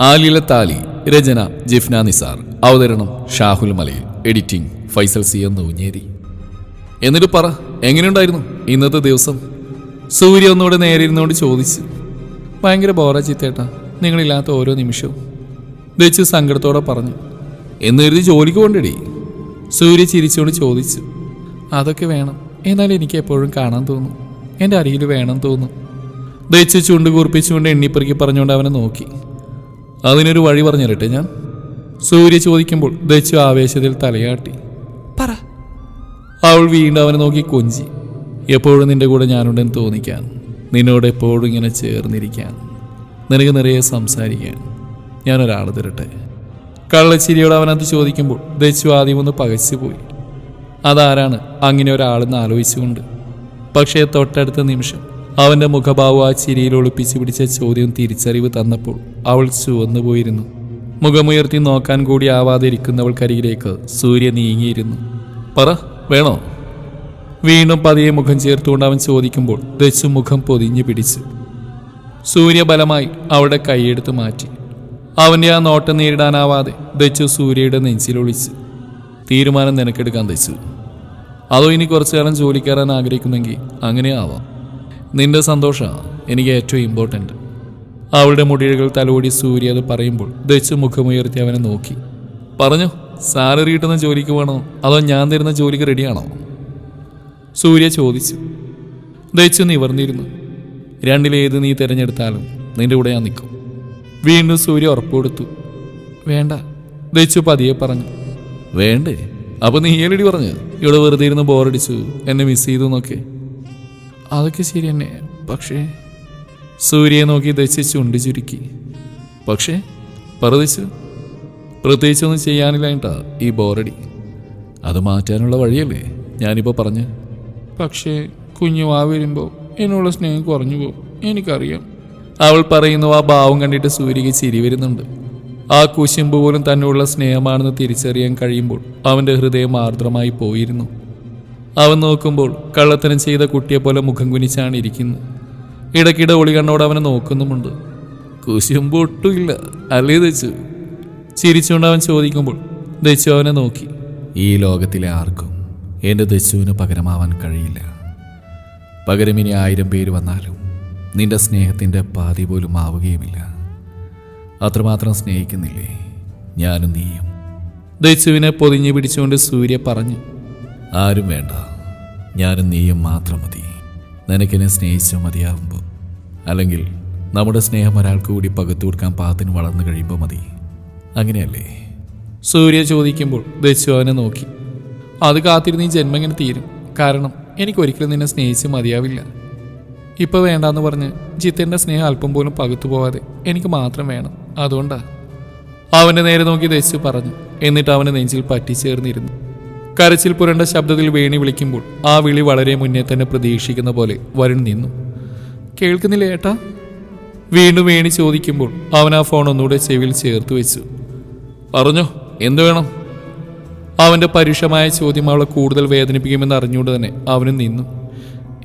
ആലില താലി രചന ജിഫ്ന നിസാർ. അവതരണം ഷാഹുൽ മലയിൽ. എഡിറ്റിംഗ് ഫൈസൽ സി എന്ന് ഊഞ്ഞേരി എന്നിട്ട് പറ എങ്ങനെയുണ്ടായിരുന്നു ഇന്നത്തെ ദിവസം? സൂര്യ ഒന്നുകൂടെ നേരെ ഇരുന്നുകൊണ്ട് ചോദിച്ചു. ഭയങ്കര ബോറാ ചിത്തേട്ടാ നിങ്ങളില്ലാത്ത ഓരോ നിമിഷവും. ദച്ചു സങ്കടത്തോടെ പറഞ്ഞു. എന്ന് കരുതി ജോലിക്ക് കൊണ്ടിടി സൂര്യ ചിരിച്ചുകൊണ്ട് ചോദിച്ചു. അതൊക്കെ വേണം. എന്നാൽ എനിക്ക് എപ്പോഴും കാണാൻ തോന്നും. എന്റെ അരിയിൽ വേണം തോന്നും. ദച്ചു ചുണ്ട് കൂർപ്പിച്ചുകൊണ്ട് എണ്ണിപ്പെറുക്കി പറഞ്ഞുകൊണ്ട് അവനെ നോക്കി. അതിനൊരു വഴി പറഞ്ഞു തരട്ടെ ഞാൻ? സൂര്യ ചോദിക്കുമ്പോൾ ദച്ചു ആവേശത്തിൽ തലയാട്ടി. പറ. അവൾ വീണ്ടും അവനെ നോക്കി കൊഞ്ചി. എപ്പോഴും നിന്റെ കൂടെ ഞാനുണ്ടെന്ന് തോന്നിക്കാൻ നിന്നോട് എപ്പോഴും ഇങ്ങനെ ചേർന്നിരിക്കാൻ നിനക്ക് നിറയെ സംസാരിക്കാൻ ഞാനൊരാൾ തരട്ടെ? കള്ളച്ചിരിയോട് അവനത് ചോദിക്കുമ്പോൾ ദച്ചു ആദ്യം ഒന്ന് പകച്ചുപോയി. അതാരാണ് അങ്ങനെ ഒരാളെന്ന് ആലോചിച്ചുകൊണ്ട്? പക്ഷേ തൊട്ടടുത്ത നിമിഷം അവന്റെ മുഖഭാവം ആ ചിരിയിൽ ഒളിപ്പിച്ച് പിടിച്ച ചോദ്യം തിരിച്ചറിവ് തന്നപ്പോൾ അവൾ ചുവന്നു പോയിരുന്നു. മുഖമുയർത്തി നോക്കാൻ കൂടി ആവാതിരിക്കുന്നവൾക്കരികിലേക്ക് സൂര്യ നീങ്ങിയിരുന്നു. പറ വേണോ? വീണ്ടും പതിയെ മുഖം ചേർത്തുകൊണ്ട് അവൻ ചോദിക്കുമ്പോൾ ദശു മുഖം പൊതിഞ്ഞു പിടിച്ചു. സൂര്യ ബലമായി അവളുടെ കൈയെടുത്ത് മാറ്റി. അവന്റെ ആ നോട്ടം നേരിടാനാവാതെ ദച്ചു സൂര്യയുടെ നെഞ്ചിലൊളിച്ചു തീരുമാനം നിനക്കെടുക്കാൻ ദച്ചു. അതോ ഇനി കുറച്ചു കാലം ജോലി ആഗ്രഹിക്കുന്നെങ്കിൽ അങ്ങനെ ആവാം. നിന്റെ സന്തോഷമാണ് എനിക്ക് ഏറ്റവും ഇമ്പോർട്ടന്റ് അവളുടെ മുടികൾ തലോടി സൂര്യ അത് പറയുമ്പോൾ ദച്ചു മുഖമുയർത്തി അവനെ നോക്കി. പറഞ്ഞു സാലറി കിട്ടുന്ന ജോലിക്ക് വേണോ അതോ ഞാൻ തരുന്ന ജോലിക്ക് റെഡിയാണോ സൂര്യ ചോദിച്ചു. ദച്ചു നിവർന്നിരുന്നു. രണ്ടിലേത് നീ തിരഞ്ഞെടുത്താലും നിന്റെ കൂടെ ഞാൻ നിൽക്കും. വീണ്ടും സൂര്യ ഉറപ്പ് കൊടുത്തു വേണ്ട ദച്ചു പതിയെ പറഞ്ഞു. വേണ്ടേ അപ്പൊ നീ ഏലടി പറഞ്ഞു ഇവിടെ വെറുതെ ഇരുന്ന് ബോറടിച്ചു എന്നെ മിസ് ചെയ്തു എന്നൊക്കെ? അതൊക്കെ ശരി തന്നെ പക്ഷേ സൂര്യയെ നോക്കി ദശിച്ച് ഉണ്ടി ചുരുക്കി. പക്ഷേ പറദിച്ചു പ്രത്യേകിച്ചൊന്നും ചെയ്യാനില്ലായിട്ടാ ഈ ബോറടി. അത് മാറ്റാനുള്ള വഴിയല്ലേ? ഞാനിപ്പോൾ പറഞ്ഞ്. പക്ഷേ കുഞ്ഞു വാ വരുമ്പോൾ എന്നുള്ള സ്നേഹം കുറഞ്ഞു പോകും. എനിക്കറിയാം. അവൾ പറയുന്നു ആ ഭാവം കണ്ടിട്ട് സൂര്യക്ക് ചിരി വരുന്നുണ്ട്. ആ കുശുമ്പ് പോലും തന്നെയുള്ള സ്നേഹമാണെന്ന് തിരിച്ചറിയാൻ കഴിയുമ്പോൾ അവന്റെ ഹൃദയം ആർദ്രമായി പോയിരുന്നു. അവൻ നോക്കുമ്പോൾ കള്ളത്തനം ചെയ്ത കുട്ടിയെ പോലെ മുഖം കുനിച്ചാണ് ഇരിക്കുന്നത്. ഇടയ്ക്കിടെ ഒളി കണ്ണോട് അവനെ നോക്കുന്നുമുണ്ട്. കുശുമ്പ് ഒട്ടുമില്ല. അല്ലേ ദച്ചു? ചിരിച്ചുകൊണ്ട് അവൻ ചോദിക്കുമ്പോൾ ദച്ചു അവനെ നോക്കി. ഈ ലോകത്തിലെ ആർക്കും എന്റെ ദച്ചുവിന് പകരമാവാൻ കഴിയില്ല. പകരം ഇനി ആയിരം പേര് വന്നാലും നിന്റെ സ്നേഹത്തിന്റെ പാതി പോലും ആവുകയുമില്ല. അത്രമാത്രം സ്നേഹിക്കുന്നില്ലേ? ഞാനും നീയും. ദച്ചുവിനെ പൊതിഞ്ഞു പിടിച്ചുകൊണ്ട് സൂര്യ പറഞ്ഞു ആരും വേണ്ട. ഞാനും നീയും മാത്രം മതി. നിനക്കെന്നെ സ്നേഹിച്ച മതിയാവുമ്പോൾ അല്ലെങ്കിൽ നമ്മുടെ സ്നേഹം ഒരാൾക്ക് കൂടി പകുത്തു കൊടുക്കാൻ പാത്തിന് വളർന്നു കഴിയുമ്പോൾ മതി. അങ്ങനെയല്ലേ? സൂര്യ ചോദിക്കുമ്പോൾ ദശു അവനെ നോക്കി. അത് കാത്തിരുന്ന് ഈ ജന്മം ഇങ്ങനെ തീരും. കാരണം എനിക്ക് ഒരിക്കലും നിന്നെ സ്നേഹിച്ച് മതിയാവില്ല. ഇപ്പോൾ വേണ്ടാന്ന് പറഞ്ഞ് ജിത്തേന്റെ സ്നേഹം അല്പം പോലും പകുത്തു പോവാതെ എനിക്ക് മാത്രം വേണം. അതുകൊണ്ടാണ് അവന്റെ നേരെ നോക്കി ദശു പറഞ്ഞു. എന്നിട്ട് അവനെ നെഞ്ചിൽ പറ്റിച്ചേർന്നിരുന്നു. കരച്ചിൽ പുരണ്ട ശബ്ദത്തിൽ വേണി വിളിക്കുമ്പോൾ ആ വിളി വളരെ മുന്നേ തന്നെ പ്രതീക്ഷിക്കുന്ന പോലെ വരുൺ നിന്നു. കേൾക്കുന്നില്ല ഏട്ടാ? വീണ്ടും വേണി ചോദിക്കുമ്പോൾ അവൻ ആ ഫോൺ ഒന്നുകൂടെ ചെവിയിൽ ചേർത്ത് വെച്ചു. പറഞ്ഞോ എന്തു വേണം? അവന്റെ പരുഷമായ ചോദ്യം അവളെ കൂടുതൽ വേദനിപ്പിക്കുമെന്ന് അറിഞ്ഞുകൊണ്ട് തന്നെ അവനും നിന്നു.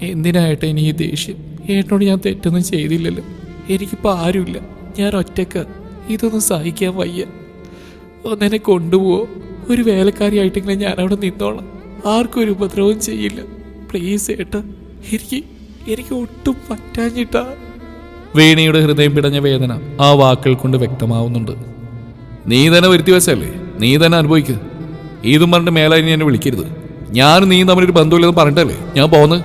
എന്തിനായിട്ട് ഇനി ഈ ദേഷ്യം? ഏട്ടനോട് ഞാൻ തെറ്റൊന്നും ചെയ്തില്ലല്ലോ. എനിക്കിപ്പോൾ ആരുമില്ല. ഞാൻ ഒറ്റക്ക. ഇതൊന്നും സഹിക്കാൻ വയ്യ. ഒന്നെന്നെ കൊണ്ടുപോവോ. ഒരു വേലക്കാരിയായിട്ടെങ്കിലും ഞാൻ അവിടെ നിന്നോളാം. ആർക്കും ഒരു ഉപദ്രവവും ചെയ്യില്ല. പ്ലീസ് ഏട്ടാ എനിക്ക് എനിക്ക് ഒട്ടും പറ്റാഞ്ഞിട്ടാ. വീണയുടെ ഹൃദയം പിടഞ്ഞ വേദന ആ വാക്കുകൾ കൊണ്ട് വ്യക്തമാവുന്നുണ്ട്. നീ തന്നെ വരുത്തി വെച്ചല്ലേ? നീ തന്നെ അനുഭവിക്കുക ഇതും പറഞ്ഞിട്ട് മേലായി എന്നെ വിളിക്കരുത്. ഞാനും നീ തമ്മിലൊരു ബന്ധമില്ലെന്ന് പറഞ്ഞിട്ടല്ലേ? ഞാൻ പോന്ന്.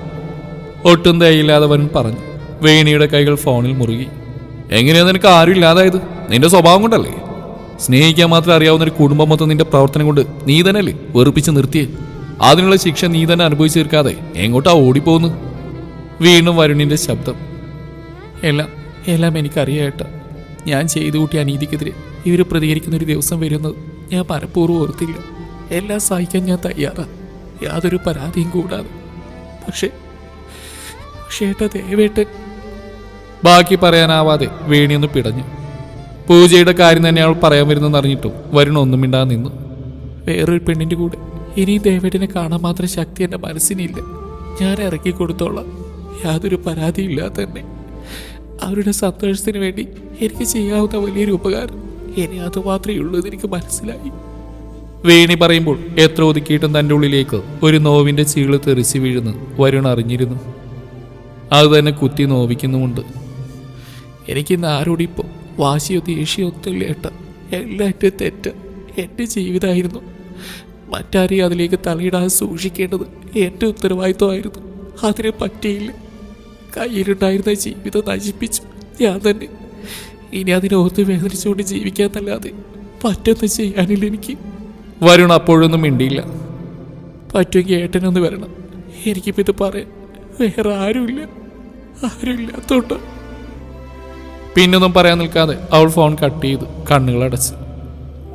ഒട്ടും തേയില്ലാതെ അവൻ പറഞ്ഞു. വേണിയുടെ കൈകൾ ഫോണിൽ മുറുകി. എങ്ങനെയാ നിനക്ക് ആരും ഇല്ലാതായത് നിന്റെ സ്വഭാവം കൊണ്ടല്ലേ? സ്നേഹിക്കാൻ മാത്രം അറിയാവുന്ന ഒരു കുടുംബം മൊത്തം നിന്റെ പ്രവർത്തനം കൊണ്ട് നീ തന്നെയല്ലേ വെറുപ്പിച്ച് നിർത്തിയേ? അതിനുള്ള ശിക്ഷ നീ തന്നെ അനുഭവിച്ചു തീർക്കാതെ എങ്ങോട്ടാ ഓടിപ്പോകുന്നു വീണ്ടും വരുണിന്റെ ശബ്ദം. എല്ലാം എല്ലാം എനിക്കറിയാട്ട. ഞാൻ ചെയ്തു കൂട്ടിയ അനീതിക്കെതിരെ ഇവർ പ്രതികരിക്കുന്ന ഒരു ദിവസം വരുന്നത് ഞാൻ മനഃപൂർവം ഓർത്തില്ല. എല്ലാം സഹിക്കാൻ ഞാൻ തയ്യാറാ. യാതൊരു പരാതിയും കൂടാതെ. പക്ഷേ പക്ഷേ ഏട്ടാ ബാക്കി പറയാനാവാതെ വേണിയൊന്ന് പിടഞ്ഞു. പൂജയുടെ കാര്യം തന്നെ അവൾ പറയാൻ വരുന്നെന്ന് അറിഞ്ഞിട്ടും വരുണ ഒന്നും മിണ്ടാതെ നിന്നു. വേറൊരു പെണ്ണിന്റെ കൂടെ. ഇനി ദേവേട്ടിനെ കാണാൻ മാത്രം ശക്തി എന്റെ മനസ്സിനില്ല. ഞാൻ ഇറക്കി കൊടുത്തോളാം. യാതൊരു പരാതിയില്ലാതെ തന്നെ. അവരുടെ സന്തോഷത്തിന് വേണ്ടി എനിക്ക് ചെയ്യാവുന്ന വലിയൊരു ഉപകാരം. ഇനി അത് മാത്രമേ ഉള്ളൂ എനിക്ക് മനസ്സിലായി. വേണി പറയുമ്പോൾ എത്ര ഒതുക്കിയിട്ടും തന്റെ ഉള്ളിലേക്ക് ഒരു നോവിന്റെ ചീൾ തെറിച്ചു വീഴുന്നു. വരുൺ അറിഞ്ഞിരുന്നു. അത് തന്നെ കുത്തി നോവിക്കുന്നുമുണ്ട്. എനിക്കിന്ന് ആരോടിപ്പോൾ വാശിയോ ദേഷ്യമോ ഒന്നുമില്ല ഏട്ട എല്ലാം എന്റെ തെറ്റ് എന്റെ ജീവിതമായിരുന്നു. മറ്റാരെയും അതിലേക്ക് തലയിടാതെ സൂക്ഷിക്കേണ്ടത് എന്റെ ഉത്തരവാദിത്വമായിരുന്നു. അതിനെ പറ്റിയില്ല. കയ്യിലുണ്ടായിരുന്ന ജീവിതം നശിപ്പിച്ചു. ഞാൻ തന്നെ. ഇനി അതിനെ ഓർത്ത് വേദനിച്ചുകൊണ്ട് ജീവിക്കാന്നല്ലാതെ പറ്റൊന്നും ചെയ്യാനില്ല എനിക്ക്. വരുൺ അപ്പോഴൊന്നും മിണ്ടിയില്ല. പറ്റുമെങ്കിൽ ഏട്ടനൊന്ന് വരണം. എനിക്കിപ്പോൾ ഇത് പറയാൻ വേറെ ആരുമില്ല. ആരുമില്ലാത്തോണ്ട്. പിന്നൊന്നും പറയാൻ നിൽക്കാതെ അവൾ ഫോൺ കട്ട് ചെയ്ത് കണ്ണുകളടച്ച്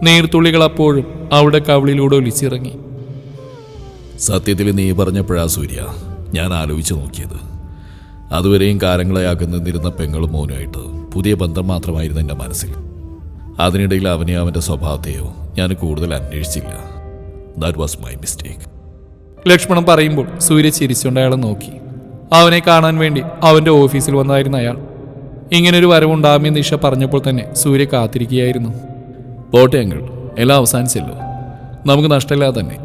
നീർത്തുള്ളികൾ അപ്പോഴും അവളുടെ കവിളിലൂടെ ഒലിച്ചിറങ്ങി. സത്യത്തിൽ നീ പറഞ്ഞപ്പോഴാ സൂര്യ ഞാൻ ആലോചിച്ചു നോക്കിയത്. അതുവരെയും കാലങ്ങളെ അകന്നിരുന്ന പെങ്ങളും മോനുമായിട്ട് പുതിയ ബന്ധം മാത്രമായിരുന്നു എന്റെ മനസ്സിൽ. അതിനിടയിൽ അവനെ അവന്റെ സ്വഭാവത്തെയോ ഞാൻ കൂടുതൽ അന്വേഷിച്ചില്ല. That was my mistake Lakshmanan പറയുമ്പോൾ സൂര്യ ചിരിച്ചുകൊണ്ട് അയാളെ നോക്കി. അവനെ കാണാൻ വേണ്ടി അവന്റെ ഓഫീസിൽ വന്നായിരുന്നു അയാൾ. ഇങ്ങനൊരു വരവുണ്ടാകുമെന്ന് ഇഷ പറഞ്ഞപ്പോൾ തന്നെ സൂര്യ കാത്തിരിക്കുകയായിരുന്നു. പോട്ടെ അങ്കിൾ എല്ലാം അവസാനിച്ചല്ലോ. നമുക്ക് നഷ്ടമില്ലാതെ തന്നെ.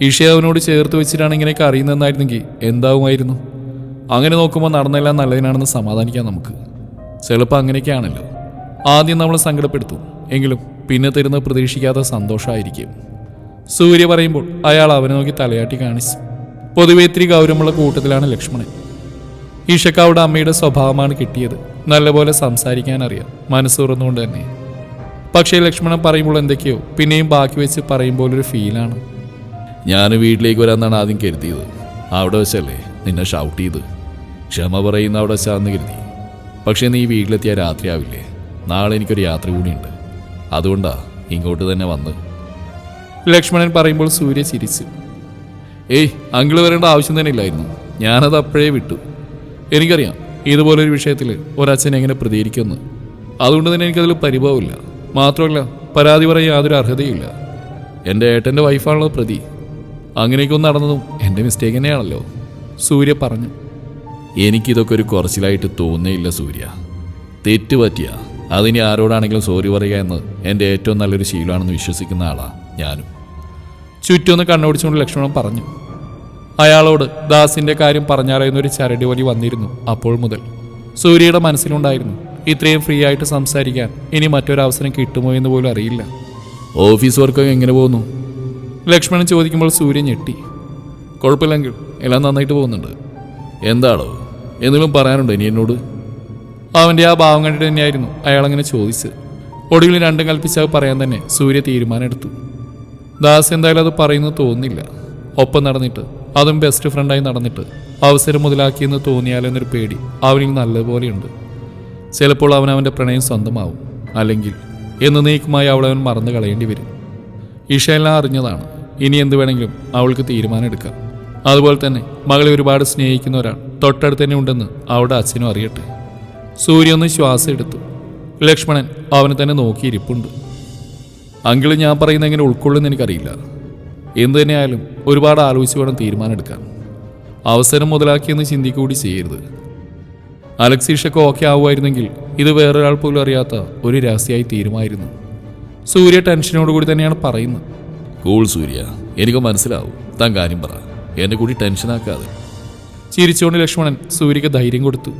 ഇഷയെ അവനോട് ചേർത്ത് വെച്ചിട്ടാണ് ഇങ്ങനെയൊക്കെ അറിയുന്നതെന്നായിരുന്നെങ്കിൽ എന്താവുമായിരുന്നു? അങ്ങനെ നോക്കുമ്പോൾ നടന്നെല്ലാം നല്ലതിനാണെന്ന് സമാധാനിക്കാം നമുക്ക്. ചിലപ്പോൾ അങ്ങനെയൊക്കെയാണല്ലോ. ആദ്യം നമ്മൾ സങ്കടപ്പെടുത്തും. എങ്കിലും പിന്നെ തരുന്ന പ്രതീക്ഷിക്കാത്ത സന്തോഷമായിരിക്കും. സൂര്യ പറയുമ്പോൾ അയാൾ അവനെ നോക്കി തലയാട്ടി കാണിച്ചു. പൊതുവെ ഇത്തിരി ഗൗരവമുള്ള കൂട്ടത്തിലാണ് ലക്ഷ്മണൻ. ഈഷക്ക് അവിടെ അമ്മയുടെ സ്വഭാവമാണ് കിട്ടിയത്. നല്ലപോലെ സംസാരിക്കാൻ അറിയാം മനസ്സ് തുറന്നുകൊണ്ട് തന്നെ. പക്ഷേ ലക്ഷ്മണൻ പറയുമ്പോൾ എന്തൊക്കെയോ പിന്നെയും ബാക്കി വെച്ച് പറയുമ്പോൾ ഒരു ഫീലാണ്. ഞാൻ വീട്ടിലേക്ക് വരാമെന്നാണ് ആദ്യം കരുതിയത്. അവിടെ വെച്ചല്ലേ നിന്നെ ഷൗട്ട് ചെയ്ത്. ക്ഷമ പറയുന്ന അവിടെ വെച്ചാന്ന് കരുതി. പക്ഷേ നീ വീട്ടിലെത്തിയ രാത്രിയാവില്ലേ നാളെ എനിക്കൊരു യാത്ര കൂടിയുണ്ട്. അതുകൊണ്ടാ ഇങ്ങോട്ട് തന്നെ വന്ന്. ലക്ഷ്മണൻ പറയുമ്പോൾ സൂര്യ ചിരിച്ചു. ഏയ് അങ്കിൾ വരേണ്ട ആവശ്യം തന്നെ ഇല്ലായിരുന്നു. ഞാനത് അപ്പോഴേ വിട്ടു. എനിക്കറിയാം ഇതുപോലൊരു വിഷയത്തിൽ ഒരച്ഛൻ എങ്ങനെ പ്രതികരിക്കുമെന്ന്. അതുകൊണ്ട് തന്നെ എനിക്കതിൽ പരിഭവമില്ല. മാത്രമല്ല പരാതി പറയാൻ യാതൊരു അർഹതയില്ല എന്റെ ഏട്ടന്റെ വൈഫാണല്ലോ പ്രതി. അങ്ങനെയൊക്കെ ഒന്ന് നടന്നതും എന്റെ മിസ്റ്റേക്ക് തന്നെയാണല്ലോ സൂര്യ പറഞ്ഞു. എനിക്കിതൊക്കെ ഒരു കുറച്ചിലായിട്ട് തോന്നേയില്ല സൂര്യ. തെറ്റ് പറ്റിയ അതിനി ആരോടാണെങ്കിലും സോറി പറയുക എന്ന് എന്റെ ഏറ്റവും നല്ലൊരു ശീലമാണെന്ന് വിശ്വസിക്കുന്ന ആളാണ് ഞാനും. ചുറ്റുമൊന്ന് കണ്ണോടിച്ചുകൊണ്ട് ലക്ഷ്മണൻ പറഞ്ഞു. അയാളോട് ദാസിന്റെ കാര്യം പറഞ്ഞാലോ എന്നൊരു ചരടി വലി വന്നിരുന്നു അപ്പോൾ മുതൽ. സൂര്യയുടെ മനസ്സിലുണ്ടായിരുന്നു ഇത്രയും ഫ്രീ ആയിട്ട് സംസാരിക്കാൻ ഇനി മറ്റൊരവസരം കിട്ടുമോ എന്ന് പോലും അറിയില്ല. ഓഫീസ് വർക്ക് എങ്ങനെ പോകുന്നു? ലക്ഷ്മണൻ ചോദിക്കുമ്പോൾ സൂര്യൻ ഞെട്ടി. കുഴപ്പമില്ലെങ്കിൽ എല്ലാം നന്നായിട്ട് പോകുന്നുണ്ട്. എന്താണോ? എന്തെങ്കിലും പറയാനുണ്ടോ ഇനി എന്നോട്? അവന്റെ ആ ഭാവം കണ്ടിട്ട് തന്നെയായിരുന്നു അയാളങ്ങനെ ചോദിച്ചത്. ഒടുവിൽ രണ്ടും കൽപ്പിച്ച് പറയാൻ തന്നെ സൂര്യ തീരുമാനം എടുത്തു ദാസ് എന്തായാലും അത് പറയുന്നു തോന്നില്ല ഒപ്പം നടന്നിട്ട് അതും ബെസ്റ്റ് ഫ്രണ്ടായി നടന്നിട്ട് അവസരം മുതലാക്കിയെന്ന് തോന്നിയാലെന്നൊരു പേടി അവനിൽ നല്ലതുപോലെയുണ്ട് ചിലപ്പോൾ അവൻ അവന്റെ പ്രണയം സ്വന്തമാവും. അല്ലെങ്കിൽ എന്നേക്കുമായി അവളവൻ മറന്നു കളയേണ്ടി വരും. ഇഷ എല്ലാം അറിഞ്ഞതാണ്. ഇനി എന്ത് വേണമെങ്കിലും അവൾക്ക് തീരുമാനം എടുക്കാം അതുപോലെ തന്നെ മകളെ ഒരുപാട് സ്നേഹിക്കുന്ന ഒരാൾ തൊട്ടടുത്ത് തന്നെ ഉണ്ടെന്ന് അവളുടെ അച്ഛനും അറിയട്ടെ. സൂര്യ ഒന്ന് ശ്വാസം എടുത്തു. ലക്ഷ്മണൻ അവനെ തന്നെ നോക്കിയിരിപ്പുണ്ട്. അങ്കിൾ ഞാൻ പറയുന്ന എങ്ങനെ ഉൾക്കൊള്ളുന്ന എനിക്കറിയില്ല. എന്തു തന്നെയായാലും ഒരുപാട് ആലോചിച്ച് വേണം തീരുമാനമെടുക്കാൻ. അവസരം മുതലാക്കിയെന്ന് ചിന്തിക്കൂടി ചെയ്യരുത്. അലക്സീഷൊക്കെ ഓക്കെ ആവുമായിരുന്നെങ്കിൽ ഇത് വേറൊരാൾ പോലും അറിയാത്ത ഒരു രഹസ്യമായി തീരുമായിരുന്നു. സൂര്യ ടെൻഷനോട് കൂടി തന്നെയാണ് പറയുന്നത്. കൂൾ സൂര്യ എനിക്ക് മനസ്സിലാവും. താൻ കാര്യം പറ. എന്നെ കൂടി ടെൻഷനാക്കാതെ ചിരിച്ചുകൊണ്ട് ലക്ഷ്മണൻ സൂര്യക്ക് ധൈര്യം കൊടുത്തു.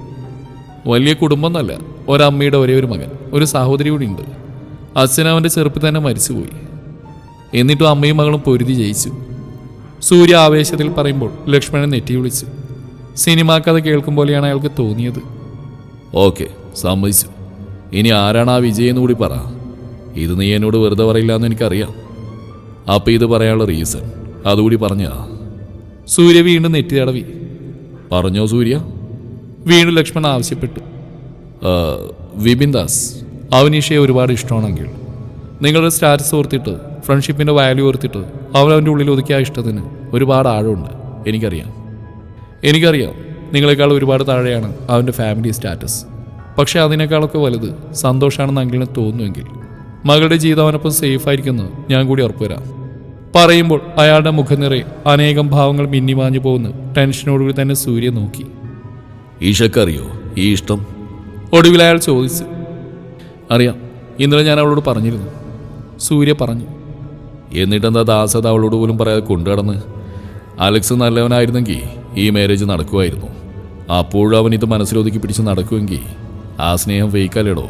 വലിയ കുടുംബം എന്നല്ല ഒരമ്മയുടെ ഒരേ ഒരു മകൻ ഒരു സഹോദരി കൂടി ഉണ്ട് അച്ഛൻ അവന്റെ ചെറുപ്പത്തിൽ തന്നെ മരിച്ചുപോയി. എന്നിട്ടും അമ്മയും മകളും പൊരുതി ജയിച്ചു. സൂര്യ ആവേശത്തിൽ പറയുമ്പോൾ ലക്ഷ്മണൻ നെറ്റി വിളിച്ചു. സിനിമാ കഥ കേൾക്കും പോലെയാണ് അയാൾക്ക് തോന്നിയത്. ഓക്കെ സമ്മതിച്ചു. ഇനി ആരാണ് ആ വിജയെന്ന് കൂടി പറ. ഇത് നീ എന്നോട് വെറുതെ പറയില്ല എന്ന് എനിക്കറിയാം. അപ്പം ഇത് പറയാനുള്ള റീസൺ അതുകൂടി പറഞ്ഞാ സൂര്യ വീണ്ടും നെറ്റി തടവി. പറഞ്ഞോ സൂര്യ? വീണ്ടും ലക്ഷ്മണൻ ആവശ്യപ്പെട്ടു. വിപിൻ ദാസ്. അവനീഷയെ ഒരുപാട് ഇഷ്ടമാണെങ്കിൽ. നിങ്ങളുടെ സ്റ്റാറ്റസ് ഓർത്തിട്ട് ഫ്രണ്ട്ഷിപ്പിന്റെ വാല്യൂ ഓർത്തിട്ട് അവൻ അവന്റെ ഉള്ളിൽ ഒതുക്കിയ ഇഷ്ടത്തിന് ഒരുപാട് ആഴമുണ്ട്. എനിക്കറിയാം. എനിക്കറിയാം നിങ്ങളെക്കാൾ ഒരുപാട് താഴെയാണ് അവന്റെ ഫാമിലി സ്റ്റാറ്റസ് പക്ഷേ അതിനേക്കാളൊക്കെ വലുത് സന്തോഷമാണെന്ന് അങ്കിളിന് തോന്നുമെങ്കിൽ. മകളുടെ ജീവിതം അവനൊപ്പം സേഫ് ആയിരിക്കുന്നു ഞാൻ കൂടി ഉറപ്പുവരാം പറയുമ്പോൾ അയാളുടെ മുഖനിറയെ അനേകം ഭാവങ്ങൾ മിന്നിമാഞ്ഞു പോകുന്ന ടെൻഷനോടുകൂടി തന്നെ സൂര്യ നോക്കി. ഈശക്കറിയോ ഈ ഇഷ്ടം? ഒടുവിൽ അയാൾ ചോദിച്ചു അറിയാം ഇന്നലെ ഞാൻ അവളോട് പറഞ്ഞിരുന്നു. സൂര്യ പറഞ്ഞു എന്നിട്ടെന്താ ദാസത അവളോട് പോലും പറയാതെ കൊണ്ടുകടന്ന് അലക്സ് നല്ലവനായിരുന്നെങ്കിൽ ഈ മാരേജ് നടക്കുമായിരുന്നു. അപ്പോഴും അവൻ ഇത് മനസ്സിലൊതുക്കി പിടിച്ച് നടക്കുമെങ്കിൽ ആ സ്നേഹം ഫേക്കല്ലേടോ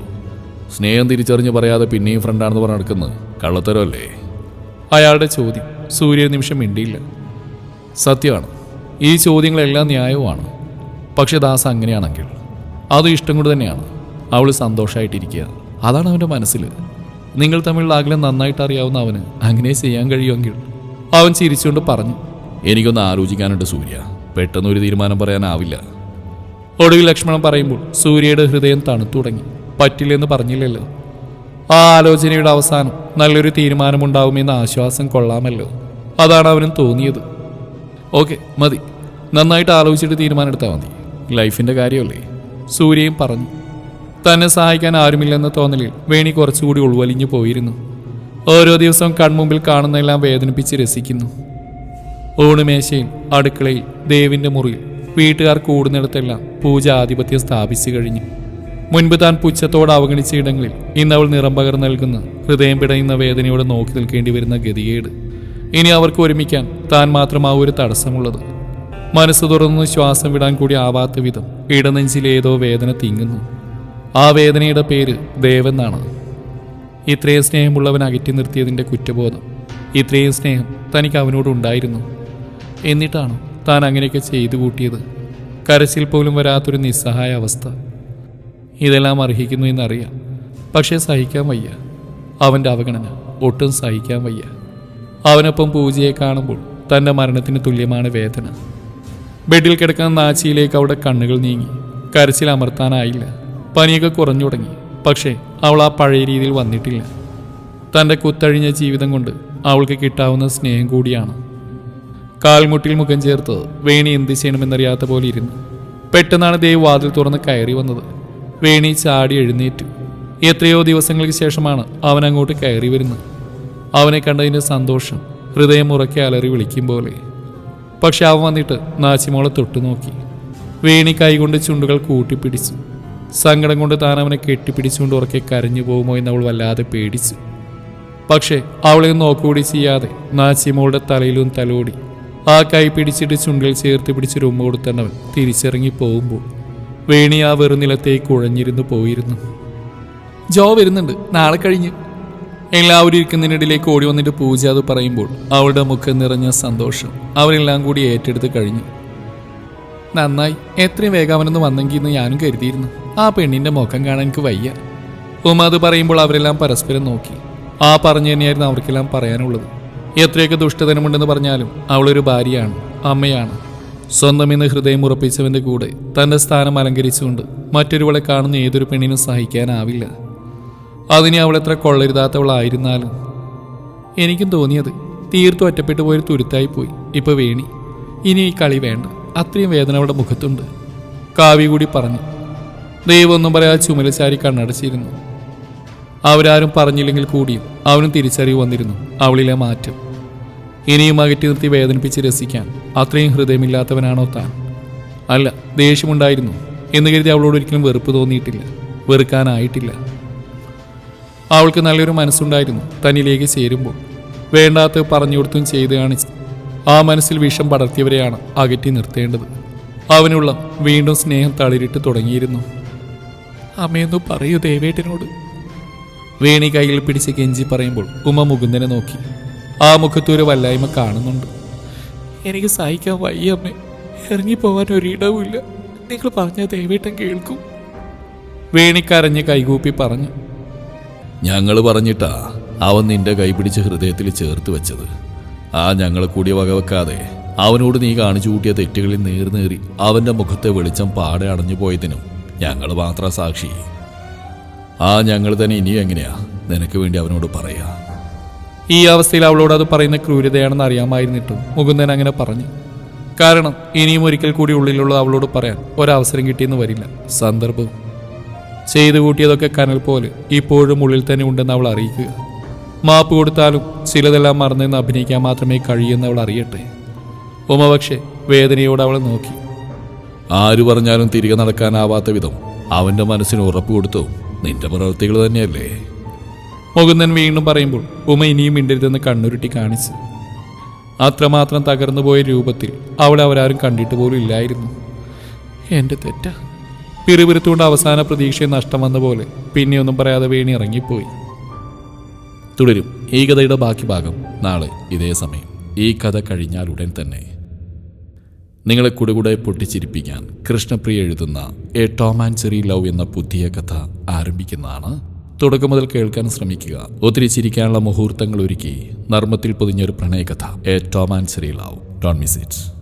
സ്നേഹം തിരിച്ചറിഞ്ഞ് പറയാതെ പിന്നെയും ഫ്രണ്ടാണെന്ന് പറഞ്ഞ് നടക്കുന്നത് കള്ളത്തരമല്ലേ? അയാളുടെ ചോദ്യം സൂര്യ നിമിഷം മിണ്ടിയില്ല. സത്യമാണ് ഈ ചോദ്യങ്ങളെല്ലാം ന്യായവുമാണ്. പക്ഷെ ദാസ അങ്ങനെയാണെങ്കിൽ അത് ഇഷ്ടം കൊണ്ട് തന്നെയാണ് അവൾ സന്തോഷമായിട്ടിരിക്കുക അതാണ് അവന്റെ മനസ്സിൽ നിങ്ങൾ തമ്മിലുള്ള അകലം നന്നായിട്ട് അറിയാവുന്ന അവന് അങ്ങനെ ചെയ്യാൻ കഴിയുമെങ്കിൽ അവൻ ചിരിച്ചുകൊണ്ട് പറഞ്ഞു എനിക്കൊന്ന് ആലോചിക്കാനുണ്ട് സൂര്യ. പെട്ടെന്ന് ഒരു തീരുമാനം പറയാനാവില്ല. ഒടുവിൽ ലക്ഷ്മണൻ പറയുമ്പോൾ സൂര്യയുടെ ഹൃദയം തണുത്തു തുടങ്ങി. പറ്റില്ലെന്ന് പറഞ്ഞില്ലല്ലോ. ആ ആലോചനയുടെ അവസാനം നല്ലൊരു തീരുമാനമുണ്ടാവുമെന്ന ആശ്വാസം കൊള്ളാമല്ലോ. അതാണ് അവനും തോന്നിയത്. ഓക്കെ മതി. നന്നായിട്ട് ആലോചിച്ചിട്ട് തീരുമാനം എടുത്താൽ മതി. ലൈഫിന്റെ കാര്യമല്ലേ? സൂര്യയും പറഞ്ഞു. തന്നെ സഹായിക്കാൻ ആരുമില്ലെന്ന തോന്നലിൽ വേണി കുറച്ചുകൂടി ഉൾവലിഞ്ഞു പോയിരുന്നു. ഓരോ ദിവസവും കൺമുമ്പിൽ കാണുന്നതെല്ലാം വേദനിപ്പിച്ച് രസിക്കുന്നു. ഊണുമേശയിൽ അടുക്കളയിൽ ദേവിന്റെ മുറിയിൽ വീട്ടുകാർ കൂടുന്നിടത്തെല്ലാം പൂജ ആധിപത്യം സ്ഥാപിച്ചു കഴിഞ്ഞു. മുൻപ് താൻ പുച്ഛത്തോട് അവഗണിച്ച ഇടങ്ങളിൽ ഇന്ന് അവൾ നിറം പകർന്നു നൽകുന്ന ഹൃദയം പിടയുന്ന വേദനയോടെ നോക്കി നിൽക്കേണ്ടി വരുന്ന ഗതികേട്. ഇനി അവർക്ക് ഒരുമിക്കാൻ താൻ മാത്രമാവും ഒരു തടസ്സമുള്ളത്. മനസ്സ് തുറന്ന് ശ്വാസം വിടാൻ കൂടി ആവാത്ത വിധം ഇടനെഞ്ചിലേതോ വേദന തിങ്ങുന്നു. ആ വേദനയുടെ പേര് ദേവെന്നാണ്. ഇത്രയും സ്നേഹമുള്ളവൻ അകറ്റി നിർത്തിയതിന്റെ കുറ്റബോധം. ഇത്രയും സ്നേഹം തനിക്ക് അവനോടുണ്ടായിരുന്നു എന്നിട്ടാണ് താൻ അങ്ങനെയൊക്കെ ചെയ്തു കൂട്ടിയത്? കരച്ചിൽ പോലും വരാത്തൊരു നിസ്സഹായ അവസ്ഥ. ഇതെല്ലാം അർഹിക്കുന്നു എന്നറിയാം. പക്ഷേ സഹിക്കാൻ വയ്യ. അവന്റെ അവഗണന ഒട്ടും സഹിക്കാൻ വയ്യ. അവനൊപ്പം പൂജയെ കാണുമ്പോൾ തന്റെ മരണത്തിന് തുല്യമാണ് വേദന. ബെഡിൽ കിടക്കുന്ന നാച്ചിയിലേക്ക് അവിടെ കണ്ണുകൾ നീങ്ങി. കരച്ചിൽ അമർത്താനായില്ല. പനിയൊക്കെ കുറഞ്ഞു തുടങ്ങി. പക്ഷേ അവൾ ആ പഴയ രീതിയിൽ വന്നിട്ടില്ല. തന്റെ കുത്തഴിഞ്ഞ ജീവിതം കൊണ്ട് അവൾക്ക് കിട്ടാവുന്ന സ്നേഹം കൂടിയാണ്. കാൽമുട്ടിൽ മുഖം ചേർത്ത് വേണി എന്ത് ചെയ്യണമെന്നറിയാത്ത പോലെ ഇരുന്നു. പെട്ടെന്നാണ് ദേവ് വാതിൽ തുറന്ന് കയറി വന്നത്. വേണി ചാടി എഴുന്നേറ്റു. എത്രയോ ദിവസങ്ങൾക്ക് ശേഷമാണ് അവൻ അങ്ങോട്ട് കയറി വരുന്നത്. അവനെ കണ്ടതിന്റെ സന്തോഷം ഹൃദയം ഉറക്കെ അലറി വിളിക്കും പോലെ. പക്ഷെ അവൻ വന്നിട്ട് നാച്ചിമോളെ തൊട്ടു നോക്കി വേണി കൈകൊണ്ട് ചുണ്ടുകൾ കൂട്ടിപ്പിടിച്ചു. സങ്കടം കൊണ്ട് താൻ അവനെ കെട്ടിപ്പിടിച്ചുകൊണ്ട് ഉറക്കെ കരഞ്ഞു പോകുമോ എന്ന് അവൾ വല്ലാതെ പേടിച്ചു. പക്ഷേ അവളെ നോക്കുകൂടി ചെയ്യാതെ നാച്ചിമോളുടെ തലയിലും തലോടി ആ കൈ പിടിച്ചിട്ട് ചുണ്ടിൽ ചേർത്ത് പിടിച്ച് ഉമ്മ കൊടുത്തവൻ തിരിച്ചിറങ്ങി പോകുമ്പോൾ വേണി ആ വെറുനിലത്തേക്ക് കുഴഞ്ഞിരുന്നു പോയിരുന്നു. ജോ വരുന്നുണ്ട്. നാളെ കഴിഞ്ഞ്. എല്ലാവരും ഇരിക്കുന്നതിനിടയിലേക്ക് ഓടി വന്നിട്ട് പൂജ അത് പറയുമ്പോൾ അവളുടെ മുഖം നിറഞ്ഞ സന്തോഷം അവരെല്ലാം കൂടി ഏറ്റെടുത്ത് കഴിഞ്ഞു. നന്നായി. എത്രയും വേഗം അവനൊന്ന് വന്നെങ്കിൽ എന്ന് ഞാനും കരുതിയിരുന്നു. ആ പെണ്ണിന്റെ മുഖം കാണാൻ എനിക്ക് വയ്യ. ഉമ്മ അത് പറയുമ്പോൾ അവരെല്ലാം പരസ്പരം നോക്കി. ആ പറഞ്ഞു തന്നെയായിരുന്നു അവർക്കെല്ലാം പറയാനുള്ളത്. എത്രയൊക്കെ ദുഷ്ടതനമുണ്ടെന്ന് പറഞ്ഞാലും അവളൊരു ഭാര്യയാണ് അമ്മയാണ്. സ്വന്തം എന്ന് ഹൃദയം ഉറപ്പിച്ചവന്റെ കൂടെ തന്റെ സ്ഥാനം അലങ്കരിച്ചുകൊണ്ട് മറ്റൊരുവളെ കാണുന്ന ഏതൊരു പെണ്ണിനും സഹിക്കാനാവില്ല. അതിനെ അവൾ എത്ര കൊള്ളരുതാത്തവളായിരുന്നാലും. എനിക്കും തോന്നിയത് തീർത്തും ഒറ്റപ്പെട്ടു പോയൊരു തുരുത്തായി പോയി. ഇപ്പൊ വേണി. ഇനി ഈ കളി വേണ്ട. അത്രയും വേദന അവളുടെ മുഖത്തുണ്ട്. കാവി കൂടി പറഞ്ഞു ദൈവം ഒന്നും ചുമല ചുമലച്ചാരി കണ്ണടച്ചിരുന്നു. അവരാരും പറഞ്ഞില്ലെങ്കിൽ കൂടിയും അവനും തിരിച്ചറിവ് വന്നിരുന്നു അവളിലെ മാറ്റം. ഇനിയും അകറ്റി നിർത്തി വേദനിപ്പിച്ച് രസിക്കാൻ അത്രയും ഹൃദയമില്ലാത്തവനാണോ താൻ? അല്ല ദേഷ്യമുണ്ടായിരുന്നു എന്ന് കരുതി അവളോട് ഒരിക്കലും വെറുപ്പ് തോന്നിയിട്ടില്ല വെറുക്കാനായിട്ടില്ല. അവൾക്ക് നല്ലൊരു മനസ്സുണ്ടായിരുന്നു തന്നിലേക്ക് ചേരുമ്പോൾ. വേണ്ടാത്ത പറഞ്ഞു കൊടുത്തും ചെയ്ത് കാണിച്ച് ആ മനസ്സിൽ വിഷം പടർത്തിയവരെയാണ് അകറ്റി നിർത്തേണ്ടത്. അവനുള്ള വീണ്ടും സ്നേഹം തളിരിട്ട് തുടങ്ങിയിരുന്നു. അമ്മയൊന്നു പറയൂ ദേവേട്ടനോട്. വേണി കൈയിൽ പിടിച്ച് കെഞ്ചി പറയുമ്പോൾ ഉമ്മ മുകുന്ദനെ നോക്കി. ആ മുഖത്തൊരു വല്ലായ്മ കാണുന്നുണ്ട്. എനിക്ക് സഹിക്കാൻ വയ്യ അമ്മേ. ഇറങ്ങിപ്പോവാൻ ഒരിടവുമില്ല. നിങ്ങൾ പറഞ്ഞ ദേവേട്ടൻ കേൾക്കും. വേണി കരഞ്ഞ് കൈകൂപ്പി പറഞ്ഞു. ഞങ്ങൾ പറഞ്ഞിട്ടാ അവൻ നിന്റെ കൈപിടിച്ച് ഹൃദയത്തിൽ ചേർത്ത് വെച്ചത്. ആ ഞങ്ങളെ കൂടി വകവെക്കാതെ അവനോട് നീ കാണിച്ചു കൂട്ടിയ തെറ്റുകളിൽ നേർന്നേറി അവന്റെ മുഖത്തെ വെളിച്ചം പാടെ അടഞ്ഞു പോയതിനും ഞങ്ങൾ മാത്രം സാക്ഷി. ആ ഞങ്ങൾ തന്നെ ഇനിയും എങ്ങനെയാ? നിനക്ക് വേണ്ടി അവനോട് പറയാ. ഈ അവസ്ഥയിൽ അവളോട് അത് പറയുന്ന ക്രൂരതയാണെന്ന് അറിയാമായിരുന്നിട്ടും മുകുന്ദൻ അങ്ങനെ പറഞ്ഞു. കാരണം ഇനിയും ഒരിക്കൽ കൂടി ഉള്ളിലുള്ള അവളോട് പറയാൻ ഒരവസരം കിട്ടിയെന്ന് വരില്ല. സന്ദർഭം. ചെയ്തു കൂട്ടിയതൊക്കെ കനൽ പോലെ ഇപ്പോഴും ഉള്ളിൽ തന്നെ ഉണ്ടെന്ന് അവൾ അറിയിക്കുക. മാപ്പ് കൊടുത്താലും ചിലതെല്ലാം മറന്നെന്ന് അഭിനയിക്കാൻ മാത്രമേ കഴിയുന്നവൾ അവൾ അറിയട്ടെ. ഉമ പക്ഷേ വേദനയോട് അവളെ നോക്കി. ആര് പറഞ്ഞാലും തിരികെ നടക്കാനാവാത്ത വിധം അവന്റെ മനസ്സിന് ഉറപ്പ് കൊടുത്തു നിന്റെ പ്രവൃത്തികൾ തന്നെയല്ലേ? മുകുന്ദൻ വീണ്ടും പറയുമ്പോൾ ഉമ ഇനിയും മിണ്ടരുതെന്ന് കണ്ണുരുട്ടി കാണിച്ചു. അത്രമാത്രം തകർന്നുപോയ രൂപത്തിൽ അവളെ അവരാരും കണ്ടിട്ട് പോലും ഇല്ലായിരുന്നു. എന്റെ തെറ്റ. പിറുപിരുത്തുകൊണ്ട് അവസാന പ്രതീക്ഷയെ നഷ്ടം വന്ന പോലെ പിന്നെയൊന്നും പറയാതെ വീണി ഇറങ്ങിപ്പോയി. തുടരും. ഈ കഥയുടെ ബാക്കി ഭാഗം നാളെ ഇതേ സമയം. ഈ കഥ കഴിഞ്ഞാൽ ഉടൻ തന്നെ. നിങ്ങളെ കുടുകൂടെ പൊട്ടിച്ചിരിപ്പിക്കാൻ കൃഷ്ണപ്രിയ എഴുതുന്ന a Tom and Cherry love എന്ന പുതിയ കഥ ആരംഭിക്കുന്നതാണ്. തുടക്കം മുതൽ കേൾക്കാൻ ശ്രമിക്കുക. ഒത്തിരി ചിരിക്കാനുള്ള മുഹൂർത്തങ്ങൾ ഒരുക്കി നർമ്മത്തിൽ പൊതിഞ്ഞൊരു പ്രണയകഥ. A Tom and Cherry love. Don't miss it.